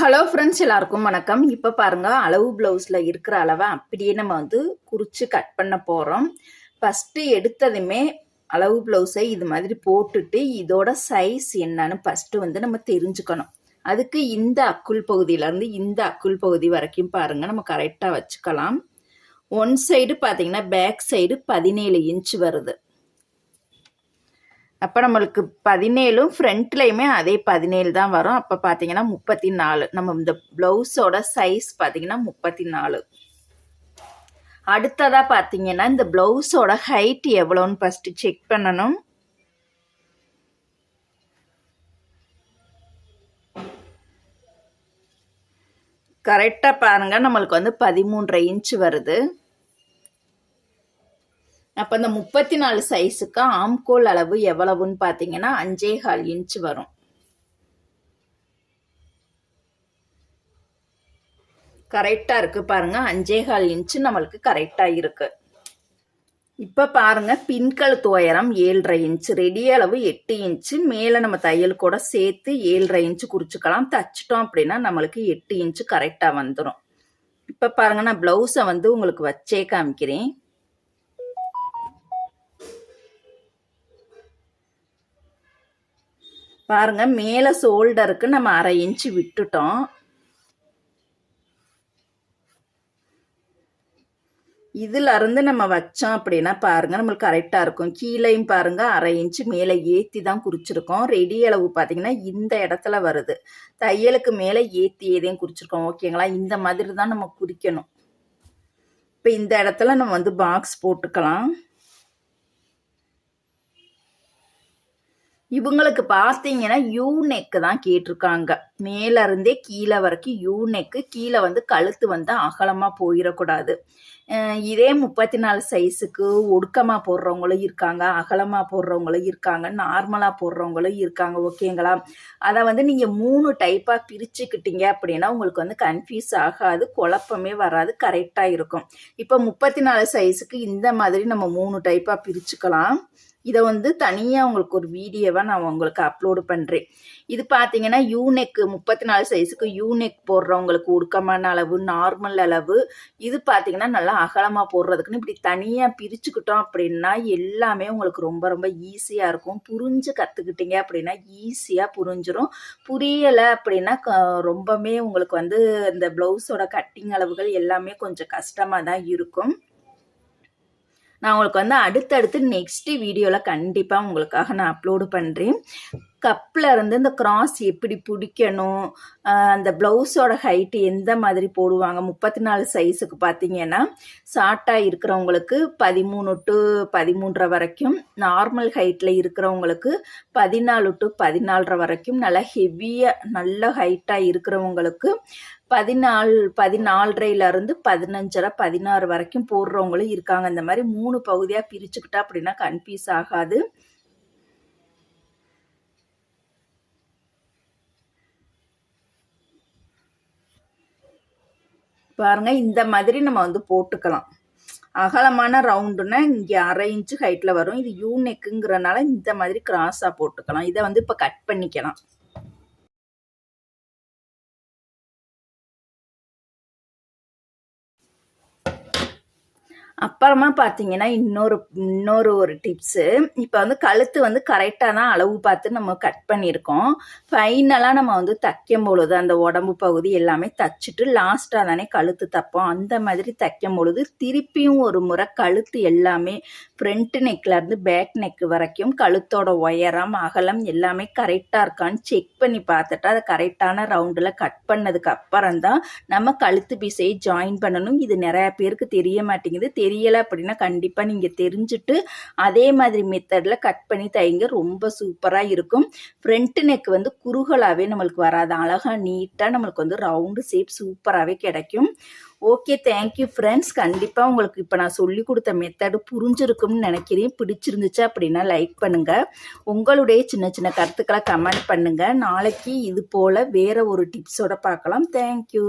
Hello friends எல்லாருக்கும் வணக்கம். இப்போ பாருங்க அளவு ப்ளவுஸில் இருக்கிற அளவை அப்படியே நம்ம வந்து குறித்து கட் பண்ண போகிறோம் ஃபஸ்ட்டு எடுத்ததுமே அளவு ப்ளவுஸை இது மாதிரி போட்டுட்டு இதோட சைஸ் என்னன்னு ஃபஸ்ட்டு வந்து நம்ம தெரிஞ்சுக்கணும். அதுக்கு இந்த அக்குள் பகுதியிலேருந்து இந்த அக்குள் பகுதி வரைக்கும் பாருங்கள் நம்ம கரெக்டாக வச்சுக்கலாம். ஒன் சைடு பார்த்தீங்கன்னா பேக் சைடு பதினேழு இன்ச் வருது. அப்போ நம்மளுக்கு பதினேழும் ஃப்ரண்ட்லேயுமே அதே பதினேழு தான் வரும். அப்போ பார்த்தீங்கன்னா முப்பத்தி நாலு நம்ம இந்த ப்ளவுஸோட சைஸ் பார்த்தீங்கன்னா முப்பத்தி நாலு அடுத்ததாக பார்த்தீங்கன்னா இந்த ப்ளவுஸோட ஹைட் எவ்வளோன்னு ஃபஸ்ட்டு செக் பண்ணணும். கரெக்டாக பாருங்கள் நம்மளுக்கு வந்து பதிமூன்றரை இன்ச்சு வருது. அப்போ இந்த முப்பத்தி நாலு சைஸுக்கு ஆம்கோல் அளவு எவ்வளவுன்னு பார்த்தீங்கன்னா அஞ்சே கால் இன்ச் வரும். கரெக்டாக இருக்குது பாருங்கள் அஞ்சே கால் இன்ச்சு நம்மளுக்கு கரெக்டாக இருக்குது இப்போ பாருங்க பின்கழுத்து உயரம் ஏழரை இன்ச்சு ரெடி அளவு எட்டு இன்ச்சு மேலே நம்ம தையல் கூட சேர்த்து ஏழரை இன்ச்சு குறிச்சிக்கலாம். தச்சிட்டோம் அப்படின்னா நம்மளுக்கு எட்டு இன்ச்சு கரெக்டாக வந்துடும் இப்போ பாருங்கள் நான் ப்ளவுஸை வந்து உங்களுக்கு வச்சே காமிக்கிறேன். பாருங்க மேலே ஷோல்டருக்கு நம்ம அரை இன்ச்சு விட்டுட்டோம். இதுல இருந்து நம்ம வச்சோம் அப்படின்னா பாருங்க நம்மளுக்கு கரெக்டாக இருக்கும். கீழேயும் பாருங்க அரை இன்ச்சு மேலே ஏற்றி தான் குறிச்சிருக்கோம். ரெடி அளவு பார்த்தீங்கன்னா இந்த இடத்துல வருது. தையலுக்கு மேலே ஏற்றி ஏதையும் குறிச்சிருக்கோம். ஓகேங்களா இந்த மாதிரி தான் நம்ம குறிக்கணும். இப்போ இந்த இடத்துல நம்ம வந்து பாக்ஸ் போட்டுக்கலாம். இவங்களுக்கு பார்த்தீங்கன்னா யூ நெக்கு தான் கேட்டிருக்காங்க. மேலேருந்தே கீழே வரைக்கும் யூ நெக்கு கீழே வந்து கழுத்து வந்து அகலமாக போயிடக்கூடாது இதே முப்பத்தி நாலு சைஸுக்கு ஒடுக்கமாக போடுறவங்களும் இருக்காங்க அகலமாக போடுறவங்களும் இருக்காங்க நார்மலாக போடுறவங்களும் இருக்காங்க ஓகேங்களா அதை வந்து நீங்கள் மூணு டைப்பாக பிரிச்சுக்கிட்டீங்க அப்படின்னா உங்களுக்கு வந்து கன்ஃபியூஸ் ஆகாது குழப்பமே வராது கரெக்டாக இருக்கும். இப்போ முப்பத்தி நாலு சைஸுக்கு இந்த மாதிரி நம்ம மூணு டைப்பாக பிரிச்சுக்கலாம். இதை வந்து தனியாக உங்களுக்கு ஒரு வீடியோவாக நான் உங்களுக்கு அப்லோடு பண்ணுறேன் இது பார்த்தீங்கன்னா யூனெக்கு முப்பத்தி நாலு சைஸுக்கு யூனெக் போடுறவங்களுக்கு உடுக்கமான அளவு நார்மல் அளவு இது பார்த்தீங்கன்னா நல்லா அகலமாக போடுறதுக்குன்னு இப்படி தனியாக பிரிச்சுக்கிட்டோம் அப்படின்னா எல்லாமே உங்களுக்கு ரொம்ப ரொம்ப ஈஸியாக இருக்கும். புரிஞ்சு கற்றுக்கிட்டீங்க அப்படின்னா ஈஸியாக புரிஞ்சிடும் புரியலை அப்படின்னா ரொம்பவே உங்களுக்கு வந்து இந்த ப்ளவுஸோட கட்டிங் அளவுகள் எல்லாமே கொஞ்சம் கஷ்டமாக தான் இருக்கும். நான் உங்களுக்கு வந்து அடுத்தடுத்து நெக்ஸ்ட் வீடியோவில் கண்டிப்பாக உங்களுக்காக நான் அப்லோடு பண்ணுறேன் கப்பில் இருந்து இந்த கிராஸ் எப்படி பிடிக்கணும் அந்த ப்ளவுஸோட ஹைட்டு எந்த மாதிரி போடுவாங்க முப்பத்தி நாலு சைஸுக்கு பார்த்தீங்கன்னா ஷார்ட்டாக இருக்கிறவங்களுக்கு பதிமூணு டு பதிமூன்றரை வரைக்கும் நார்மல் ஹைட்டில் இருக்கிறவங்களுக்கு பதினாலு டு பதினாலரை வரைக்கும் நல்லா ஹெவியாக நல்ல ஹைட்டாக இருக்கிறவங்களுக்கு பதினாலு பதினாலரையிலேருந்து பதினஞ்சரை பதினாறு வரைக்கும் போடுறவங்களும் இருக்காங்க. இந்த மாதிரி மூணு பகுதியாக பிரிச்சுக்கிட்டா அப்படின்னா கன்ஃபியூஸ் ஆகாது. பாருங்க இந்த மாதிரி நம்ம வந்து போட்டுக்கலாம். அகலமான ரவுண்டுன்னா இங்கே அரை இன்ச்சு ஹைட்டில் வரும். இது யூ நெக்குங்கிறனால இந்த மாதிரி கிராஸாக போட்டுக்கலாம். இதை வந்து இப்போ கட் பண்ணிக்கலாம். அப்புறமா பார்த்தீங்கன்னா இன்னொரு இன்னொரு ஒரு டிப்ஸு இப்போ வந்து கழுத்து வந்து கரெக்டாக தான் அளவு பார்த்து நம்ம கட் பண்ணியிருக்கோம். ஃபைனலாக நம்ம வந்து தைக்கும் பொழுது அந்த உடம்பு பகுதி எல்லாமே தைச்சிட்டு லாஸ்ட்டாக தானே கழுத்து தைப்போம். அந்த மாதிரி தைக்கும் பொழுது திருப்பியும் ஒரு முறை கழுத்து எல்லாமே ஃப்ரண்ட் நெக்லேருந்து பேக் நெக் வரைக்கும் கழுத்தோட உயரம் அகலம் எல்லாமே கரெக்டாக இருக்கான்னு செக் பண்ணி பார்த்துட்டு அதை கரெக்டான ரவுண்டில் கட் பண்ணதுக்கு அப்புறம் தான் நம்ம கழுத்து பீஸையை ஜாயின் பண்ணணும். இது நிறையா பேருக்கு தெரிய மாட்டேங்குது. தெரியலை அப்படின்னா கண்டிப்பாக நீங்கள் தெரிஞ்சுட்டு அதே மாதிரி மெத்தடில் கட் பண்ணி தைங்க ரொம்ப சூப்பராக இருக்கும். ஃப்ரண்ட் நெக் வந்து குறுகலாகவே நம்மளுக்கு வராது. அழகாக நீட்டாக நம்மளுக்கு வந்து ரவுண்டு ஷேப் சூப்பராகவே கிடைக்கும். ஓகே தேங்க்யூ ஃப்ரெண்ட்ஸ் கண்டிப்பாக உங்களுக்கு இப்போ நான் சொல்லி கொடுத்த மெத்தடு புரிஞ்சிருக்கும்னு நினைக்கிறேன். பிடிச்சிருந்துச்சு அப்படின்னா லைக் பண்ணுங்கள் உங்களுடைய சின்ன சின்ன கருத்துக்களை கமெண்ட் பண்ணுங்கள் நாளைக்கு இது போல் வேறு ஒரு டிப்ஸோட பார்க்கலாம். தேங்க்யூ